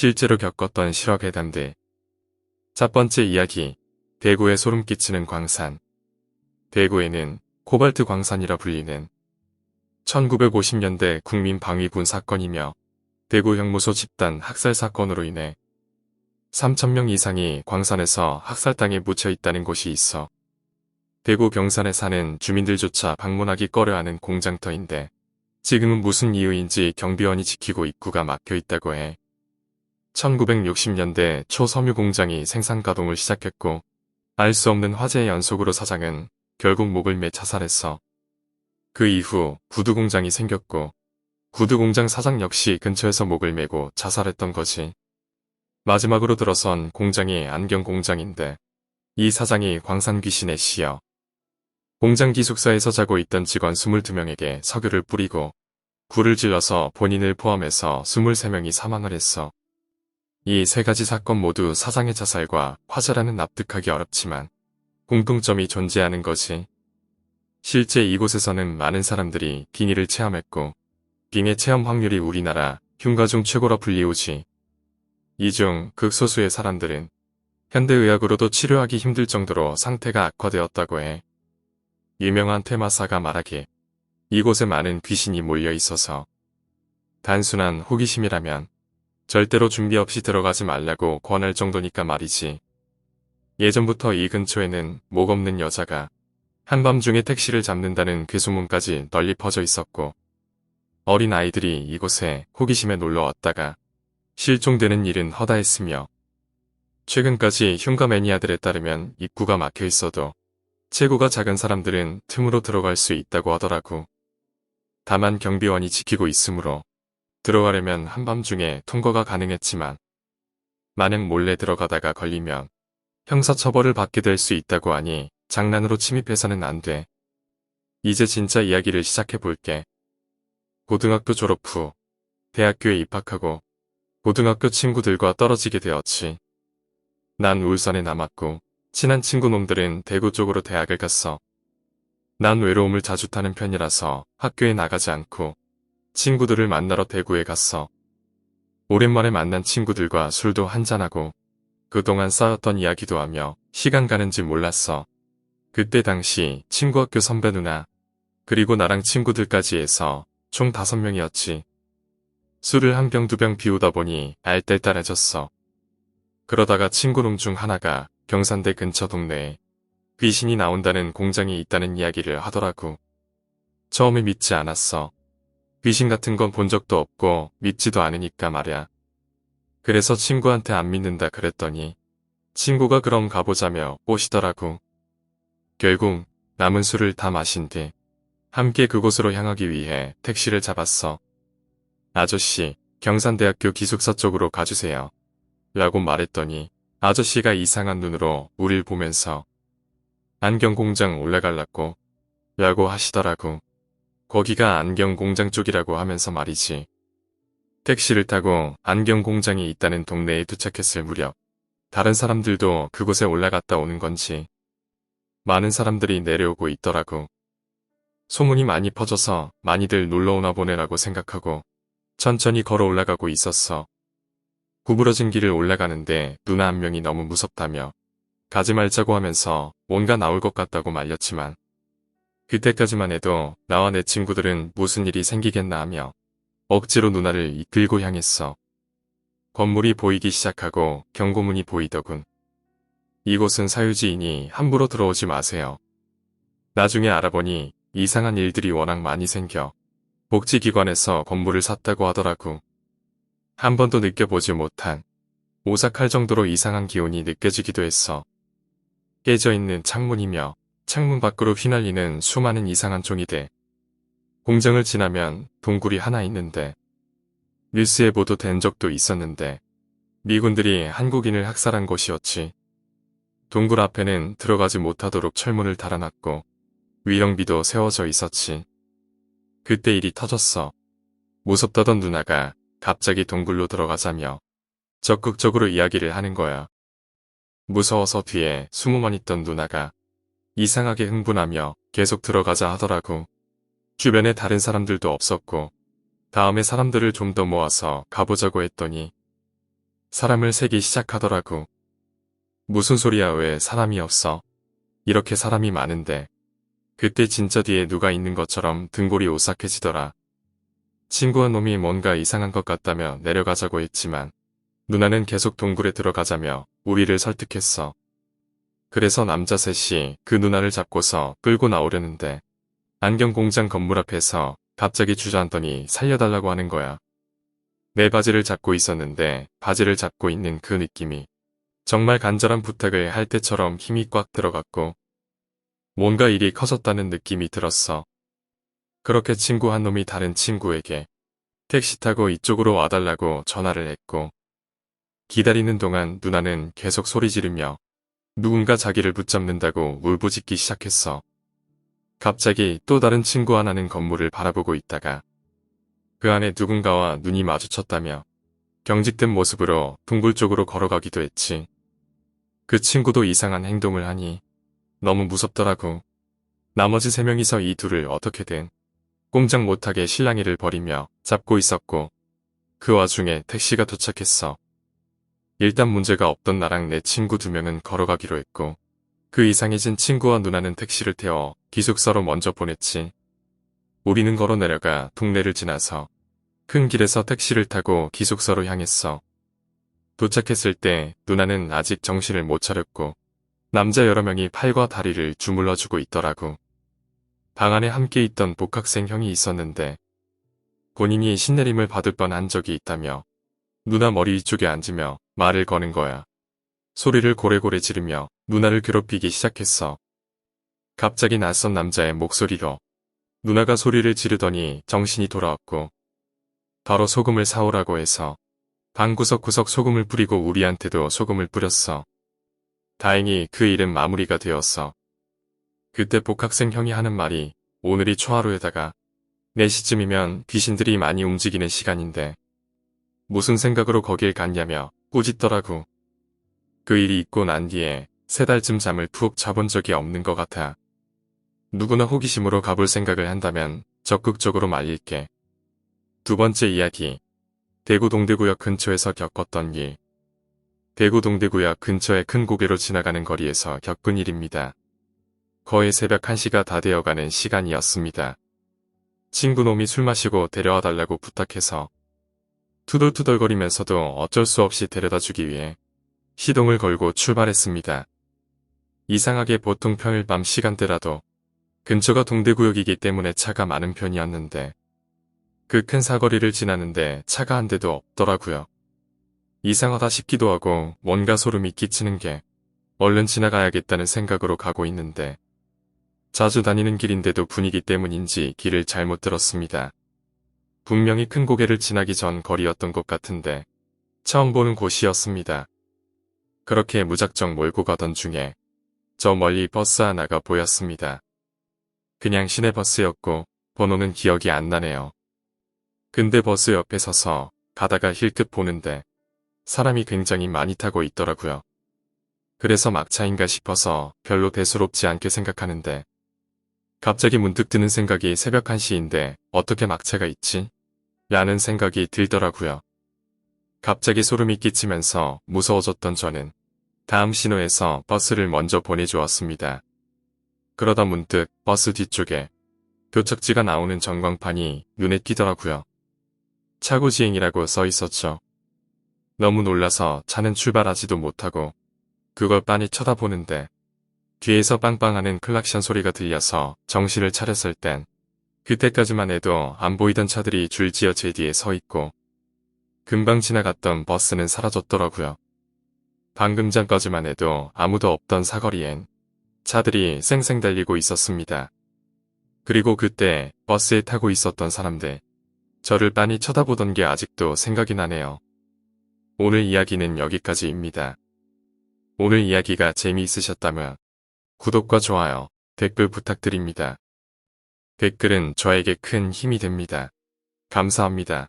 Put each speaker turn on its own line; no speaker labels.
실제로 겪었던 실화괴담들. 첫 번째 이야기, 대구에 소름 끼치는 광산. 대구에는 코발트 광산이라 불리는 1950년대 국민방위군 사건이며 대구 형무소 집단 학살 사건으로 인해 3천명 이상이 광산에서 학살당해 묻혀 있다는 곳이 있어 대구 경산에 사는 주민들조차 방문하기 꺼려하는 공장터인데 지금은 무슨 이유인지 경비원이 지키고 입구가 막혀 있다고 해. 1960년대 초 섬유 공장이 생산 가동을 시작했고 알 수 없는 화재의 연속으로 사장은 결국 목을 매 자살했어. 그 이후 구두 공장이 생겼고 구두 공장 사장 역시 근처에서 목을 메고 자살했던 거지. 마지막으로 들어선 공장이 안경 공장인데 이 사장이 광산 귀신의 시여. 공장 기숙사에서 자고 있던 직원 22명에게 석유를 뿌리고 불을 질러서 본인을 포함해서 23명이 사망을 했어. 이 세 가지 사건 모두 사장의 자살과 화재라는 납득하기 어렵지만 공통점이 존재하는 거지. 실제 이곳에서는 많은 사람들이 빙의를 체험했고 빙의 체험 확률이 우리나라 흉가 중 최고로 불리우지. 이 중 극소수의 사람들은 현대의학으로도 치료하기 힘들 정도로 상태가 악화되었다고 해. 유명한 테마사가 말하기에 이곳에 많은 귀신이 몰려 있어서 단순한 호기심이라면 절대로 준비 없이 들어가지 말라고 권할 정도니까 말이지. 예전부터 이 근처에는 목 없는 여자가 한밤중에 택시를 잡는다는 괴소문까지 널리 퍼져 있었고 어린 아이들이 이곳에 호기심에 놀러 왔다가 실종되는 일은 허다했으며 최근까지 흉가 매니아들에 따르면 입구가 막혀 있어도 체구가 작은 사람들은 틈으로 들어갈 수 있다고 하더라고. 다만 경비원이 지키고 있으므로 들어가려면 한밤중에 통과가 가능했지만 만약 몰래 들어가다가 걸리면 형사처벌을 받게 될 수 있다고 하니 장난으로 침입해서는 안 돼. 이제 진짜 이야기를 시작해 볼게. 고등학교 졸업 후 대학교에 입학하고 고등학교 친구들과 떨어지게 되었지. 난 울산에 남았고 친한 친구 놈들은 대구 쪽으로 대학을 갔어. 난 외로움을 자주 타는 편이라서 학교에 나가지 않고 친구들을 만나러 대구에 갔어. 오랜만에 만난 친구들과 술도 한잔하고 그동안 쌓였던 이야기도 하며 시간 가는지 몰랐어. 그때 당시 친구 학교 선배 누나 그리고 나랑 친구들까지 해서 총 다섯 명이었지. 술을 한 병 두병 비우다 보니 알뜰딸해졌어. 그러다가 친구 놈 중 하나가 경산대 근처 동네에 귀신이 나온다는 공장이 있다는 이야기를 하더라고. 처음에 믿지 않았어. 귀신 같은 건 본 적도 없고 믿지도 않으니까 말야. 그래서 친구한테 안 믿는다 그랬더니 친구가 그럼 가보자며 꼬시더라고. 결국 남은 술을 다 마신 뒤 함께 그곳으로 향하기 위해 택시를 잡았어. 아저씨, 경산대학교 기숙사 쪽으로 가주세요. 라고 말했더니 아저씨가 이상한 눈으로 우릴 보면서 안경공장 올라갈라고 라고 하시더라고. 거기가 안경 공장 쪽이라고 하면서 말이지. 택시를 타고 안경 공장이 있다는 동네에 도착했을 무렵 다른 사람들도 그곳에 올라갔다 오는 건지 많은 사람들이 내려오고 있더라고. 소문이 많이 퍼져서 많이들 놀러오나 보네라고 생각하고 천천히 걸어 올라가고 있었어. 구부러진 길을 올라가는데 누나 한 명이 너무 무섭다며 가지 말자고 하면서 뭔가 나올 것 같다고 말렸지만 그때까지만 해도 나와 내 친구들은 무슨 일이 생기겠나 하며 억지로 누나를 이끌고 향했어. 건물이 보이기 시작하고 경고문이 보이더군. 이곳은 사유지이니 함부로 들어오지 마세요. 나중에 알아보니 이상한 일들이 워낙 많이 생겨 복지기관에서 건물을 샀다고 하더라고. 한 번도 느껴보지 못한 오싹할 정도로 이상한 기운이 느껴지기도 했어. 깨져 있는 창문이며 창문 밖으로 휘날리는 수많은 이상한 종이들. 공장을 지나면 동굴이 하나 있는데 뉴스에 보도된 적도 있었는데 미군들이 한국인을 학살한 곳이었지. 동굴 앞에는 들어가지 못하도록 철문을 달아놨고 위령비도 세워져 있었지. 그때 일이 터졌어. 무섭다던 누나가 갑자기 동굴로 들어가자며 적극적으로 이야기를 하는 거야. 무서워서 뒤에 숨어만 있던 누나가 이상하게 흥분하며 계속 들어가자 하더라고. 주변에 다른 사람들도 없었고 다음에 사람들을 좀 더 모아서 가보자고 했더니 사람을 세기 시작하더라고. 무슨 소리야 왜 사람이 없어? 이렇게 사람이 많은데. 그때 진짜 뒤에 누가 있는 것처럼 등골이 오싹해지더라. 친구한 놈이 뭔가 이상한 것 같다며 내려가자고 했지만 누나는 계속 동굴에 들어가자며 우리를 설득했어. 그래서 남자 셋이 그 누나를 잡고서 끌고 나오려는데 안경 공장 건물 앞에서 갑자기 주저앉더니 살려달라고 하는 거야. 내 바지를 잡고 있었는데 바지를 잡고 있는 그 느낌이 정말 간절한 부탁을 할 때처럼 힘이 꽉 들어갔고 뭔가 일이 커졌다는 느낌이 들었어. 그렇게 친구 한 놈이 다른 친구에게 택시 타고 이쪽으로 와달라고 전화를 했고 기다리는 동안 누나는 계속 소리 지르며 누군가 자기를 붙잡는다고 울부짖기 시작했어. 갑자기 또 다른 친구 하나는 건물을 바라보고 있다가 그 안에 누군가와 눈이 마주쳤다며 경직된 모습으로 둥굴 쪽으로 걸어가기도 했지. 그 친구도 이상한 행동을 하니 너무 무섭더라고. 나머지 세 명이서 이 둘을 어떻게든 꼼짝 못하게 실랑이를 벌이며 잡고 있었고 그 와중에 택시가 도착했어. 일단 문제가 없던 나랑 내 친구 두 명은 걸어가기로 했고 그 이상해진 친구와 누나는 택시를 태워 기숙사로 먼저 보냈지. 우리는 걸어 내려가 동네를 지나서 큰 길에서 택시를 타고 기숙사로 향했어. 도착했을 때 누나는 아직 정신을 못 차렸고 남자 여러 명이 팔과 다리를 주물러주고 있더라고. 방 안에 함께 있던 복학생 형이 있었는데 본인이 신내림을 받을 뻔한 적이 있다며 누나 머리 위쪽에 앉으며 말을 거는 거야. 소리를 고래고래 지르며 누나를 괴롭히기 시작했어. 갑자기 낯선 남자의 목소리로 누나가 소리를 지르더니 정신이 돌아왔고 바로 소금을 사오라고 해서 방 구석구석 소금을 뿌리고 우리한테도 소금을 뿌렸어. 다행히 그 일은 마무리가 되었어. 그때 복학생 형이 하는 말이 오늘이 초하루에다가 4시쯤이면 귀신들이 많이 움직이는 시간인데 무슨 생각으로 거길 갔냐며 꾸짖더라고. 그 일이 있고 난 뒤에 세 달쯤 잠을 푹 자본 적이 없는 것 같아. 누구나 호기심으로 가볼 생각을 한다면 적극적으로 말릴게. 두 번째 이야기. 대구 동대구역 근처에서 겪었던 일. 대구 동대구역 근처의 큰 고개로 지나가는 거리에서 겪은 일입니다. 거의 새벽 1시가 다 되어가는 시간이었습니다. 친구놈이 술 마시고 데려와 달라고 부탁해서 투덜투덜거리면서도 어쩔 수 없이 데려다 주기 위해 시동을 걸고 출발했습니다. 이상하게 보통 평일 밤 시간대라도 근처가 동대구역이기 때문에 차가 많은 편이었는데 그 큰 사거리를 지나는데 차가 한 대도 없더라고요. 이상하다 싶기도 하고 뭔가 소름이 끼치는 게 얼른 지나가야겠다는 생각으로 가고 있는데 자주 다니는 길인데도 분위기 때문인지 길을 잘못 들었습니다. 분명히 큰 고개를 지나기 전 거리였던 것 같은데 처음 보는 곳이었습니다. 그렇게 무작정 몰고 가던 중에 저 멀리 버스 하나가 보였습니다. 그냥 시내버스였고 번호는 기억이 안 나네요. 근데 버스 옆에 서서 가다가 힐끗 보는데 사람이 굉장히 많이 타고 있더라고요. 그래서 막차인가 싶어서 별로 대수롭지 않게 생각하는데 갑자기 문득 드는 생각이 새벽 1시인데 어떻게 막차가 있지? 라는 생각이 들더라고요. 갑자기 소름이 끼치면서 무서워졌던 저는 다음 신호에서 버스를 먼저 보내주었습니다. 그러다 문득 버스 뒤쪽에 교착지가 나오는 전광판이 눈에 띄더라고요. 차고지행이라고 써 있었죠. 너무 놀라서 차는 출발하지도 못하고 그걸 빤히 쳐다보는데 뒤에서 빵빵하는 클락션 소리가 들려서 정신을 차렸을 땐 그때까지만 해도 안 보이던 차들이 줄지어 제 뒤에 서 있고 금방 지나갔던 버스는 사라졌더라고요. 방금 전까지만 해도 아무도 없던 사거리엔 차들이 쌩쌩 달리고 있었습니다. 그리고 그때 버스에 타고 있었던 사람들, 저를 빤히 쳐다보던 게 아직도 생각이 나네요. 오늘 이야기는 여기까지입니다. 오늘 이야기가 재미있으셨다면 구독과 좋아요, 댓글 부탁드립니다. 댓글은 저에게 큰 힘이 됩니다. 감사합니다.